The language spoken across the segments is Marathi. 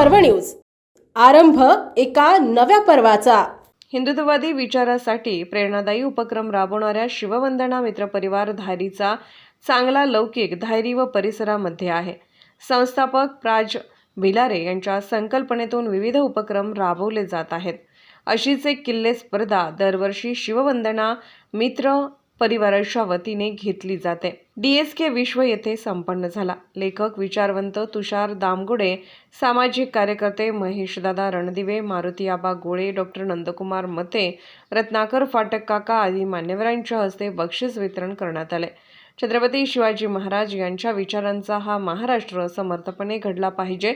पर्व न्यूज. आरंभ एका नव्या पर्वाचा. हिंदुत्ववादी विचारासाठी प्रेरणादायी उपक्रम राबवणाऱ्या शिववंदना मित्र परिवार धायरीचा चांगला लौकिक धायरी व परिसरामध्ये आहे. संस्थापक प्राज भिलारे यांच्या संकल्पनेतून विविध उपक्रम राबवले जात आहेत. अशीच एक किल्ले स्पर्धा दरवर्षी शिववंदना मित्र परिवाराच्या वतीने घेतली जाते. डी एस के विश्व येथे संपन्न झाला. लेखक विचारवंत तुषार दामगुडे सामाजिक कार्यकर्ते महेशदादा रणदिवे मारुती आबा गोळे डॉक्टर नंदकुमार मते रत्नाकर फाटक काका आदी मान्यवरांच्या हस्ते बक्षीस वितरण करण्यात आले. छत्रपती शिवाजी महाराज यांच्या विचारांचा हा महाराष्ट्र समर्थपणे घडला पाहिजे.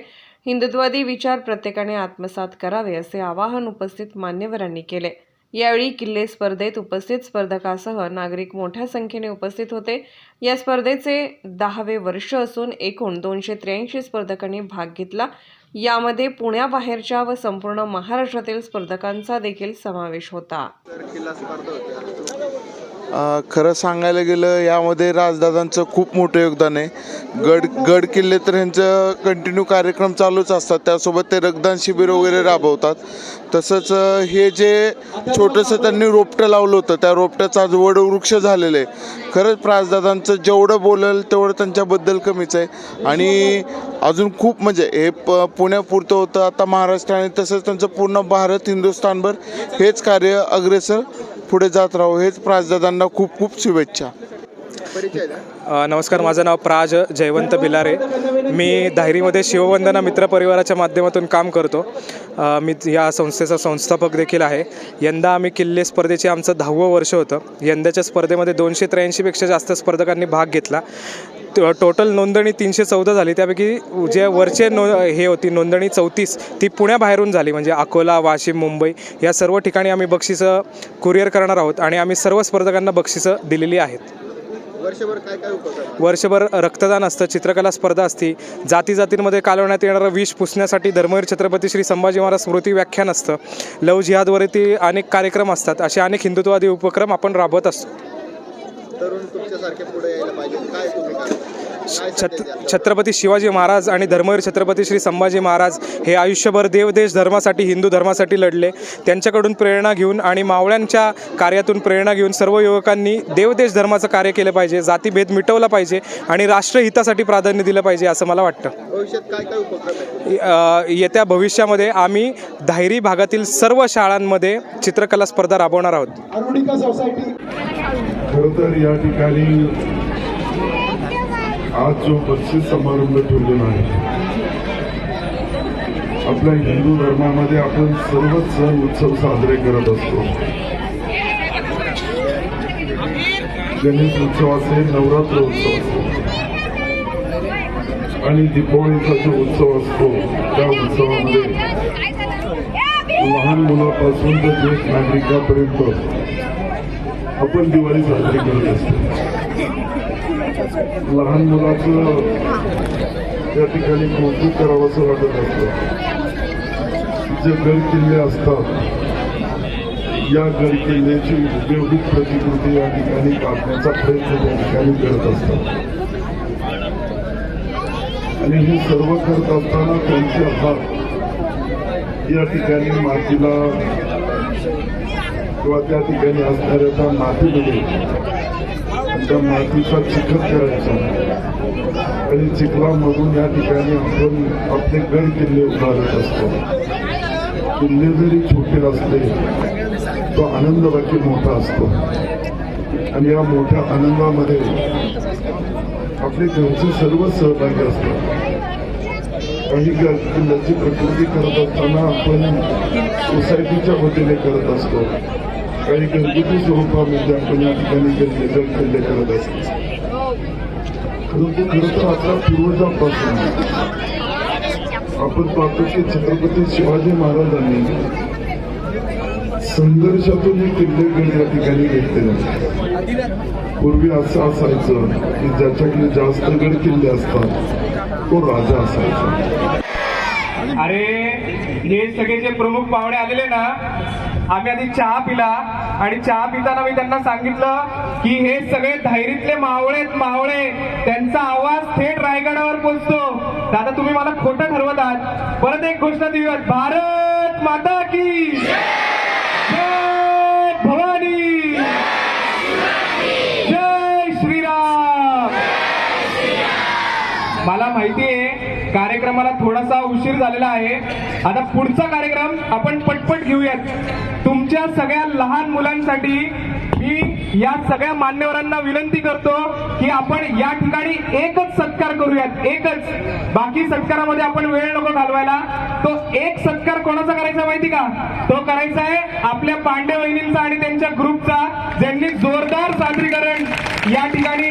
हिंदुत्वादी विचार प्रत्येकाने आत्मसात करावे असे आवाहन उपस्थित मान्यवरांनी केले. यावेळी किल्ले स्पर्धेत उपस्थित स्पर्धकासह नागरिक मोठ्या संख्येने उपस्थित होते. या स्पर्धेचे दहावे वर्ष असून एकूण दोनशे त्र्याऐंशी स्पर्धकांनी भाग घेतला. यामध्ये पुण्याबाहेरच्या व संपूर्ण महाराष्ट्रातील स्पर्धकांचा देखील समावेश होता. खरं सांगायला गेलं यामध्ये राजदादांचं खूप मोठं योगदान आहे. गड गड किल्ले तर ह्यांचं कंटिन्यू कार्यक्रम चालूच असतात. त्यासोबत ते रक्तदान शिबिर वगैरे राबवतात. तसंच हे जे छोटंसं त्यांनी रोपटं लावलं होतं त्या रोपट्याचा आज वडवृक्ष झालेलं आहे. खरंच राजदादांचं जेवढं बोलेल तेवढं त्यांच्याबद्दल कमीच आहे. आणि अजून खूप म्हणजे हे प पुण्यापुरतं होतं आता महाराष्ट्र आणि तसंच त्यांचं पूर्ण भारत हिंदुस्थानभर हेच कार्य अग्रेसर पुढे जात राहू हेच प्राजदादांना खूप खूप शुभेच्छा. नमस्कार माझं नाव प्राज जयवंत बिलारे. मी धायरीमध्ये शिववंदना मित्र परिवाराच्या माध्यमातून काम करतो. मी या संस्थेचा संस्थापक देखील आहे. यंदा आम्ही किल्ले स्पर्धेचे आमचं दहावं वर्ष होतं. यंदाच्या स्पर्धेमध्ये दोनशे त्र्याऐंशीपेक्षा जास्त स्पर्धकांनी भाग घेतला. टोटल नोंदणी तीनशे चौदा झाली. त्यापैकी जे वरचे नो हे होती नोंदणी चौतीस ती पुण्याबाहेरून झाली. म्हणजे अकोला वाशिम मुंबई या सर्व ठिकाणी आम्ही बक्षिसं कुरिअर करणार आहोत आणि आम्ही सर्व स्पर्धकांना बक्षिसं दिलेली आहेत. वर्षभर रक्तदान असतं चित्रकला स्पर्धा असती. जाती जातींमध्ये कालवण्यात येणारं विष पुसण्यासाठी धर्मवीर छत्रपती श्री संभाजी महाराज स्मृती व्याख्यान असतं. लव जिहादवरती अनेक कार्यक्रम असतात. असे अनेक हिंदुत्ववादी उपक्रम आपण राबवत असतो. तरुण तुमच्यासारखे पुढे यायला पाहिजे काय तुम्ही काय काय छत? छत्रपती शिवाजी महाराज आणि धर्मवीर छत्रपती श्री संभाजी महाराज हे आयुष्यभर देवदेश धर्मासाठी हिंदू धर्मासाठी लढले. त्यांच्याकडून प्रेरणा घेऊन आणि मावळ्यांच्या कार्यातून प्रेरणा घेऊन सर्व युवकांनी देवदेश धर्माचं कार्य केलं पाहिजे जातीभेद मिटवला पाहिजे आणि राष्ट्रहितासाठी प्राधान्य दिलं पाहिजे असं मला वाटतं. भविष्यात काय काय उपक्रम आहेत? अ, येत्या भविष्यामध्ये आम्ही धायरी भागातील सर्व शाळांमध्ये चित्रकला स्पर्धा राबवणार आहोत. खरं तर या ठिकाणी आज जो बक्षीस समारंभ ठेवलेला आहे आपल्या हिंदू धर्मामध्ये आपण सर्वच सण उत्सव साजरे करत असतो. गणेश उत्सव असेल नवरात्र उत्सव. असतो आणि दीपावलीचा जो उत्सव असतो त्या उत्सवामध्ये लहान मुलापासून ते ज्येष्ठ नागरिकापर्यंत आपण दिवाळी साजरी करत असतो. लहान मुलाचं या ठिकाणी कौतुक करावं असं वाटत असतं. जे गड किल्ले असतात या गड किल्ल्याची उपयोगिक प्रतिकृती या ठिकाणी काढण्याचा प्रयत्न त्या ठिकाणी करत असतात. आणि हे सर्व करत असताना त्यांचे हात या ठिकाणी मातीला किंवा त्या ठिकाणी असणाऱ्या त्या मातीमध्ये त्या मातीचा चिखल करायचा आणि चिखलामधून या ठिकाणी आपण आपले गड किल्ले उभारत असतो किल्ले जरी छोटे असले तो आनंद बाकी मोठा असतो आणि या मोठ्या आनंदामध्ये आपले घरचे सर्व सहभागी असतात काही किल्ल्याची प्रकृती करत असताना आपण सोसायटीच्या वतीने करत असतो काही घरगुती स्वरूपामध्ये आपण या ठिकाणी गल्ले गड करत असतो परंतु खरं तर आपल्या पूर्वजांपासून आपण पाहतो की छत्रपती शिवाजी महाराजांनी संघर्षातून हे किल्लेगड या ठिकाणी घेतलेले पूर्वी असं असायचं की ज्याच्याकडे जास्त गड किल्ले असतात तो राजा असायचा अरे हे सगळे जे प्रमुख पाहुणे आलेले ना आम्ही आधी चहा पिला आणि चहा पिताना मी त्यांना सांगितलं की हे सगळे धैरीतले मावळे मावळे. त्यांचा आवाज थेट रायगडावर पोहोचतो दादा आता तुम्ही मला खोटं ठरवत आहात. परत एक घोषणा देऊयात. भारत माता की भवानी. जय श्रीराम. मला माहिती आहे कार्यक्रमाला थोडासा उशीर झालेला आहे. आता पुढचा कार्यक्रम आपण पटपट घेऊयात. तुमच्या सगळ्या लहान मुलांसाठी मी या सगळ्या मान्यवरांना विनंती करतो की आपण या ठिकाणी एकच सत्कार करूयात. एकच. बाकी सत्कारामध्ये आपण वेळ नको घालवायला. तो एक सत्कार कोणाचा करायचा माहिती का? तो करायचा आहे आपल्या पांडे वहिनींचा आणि त्यांच्या ग्रुपचा ज्यांनी जोरदार सादरीकरण या ठिकाणी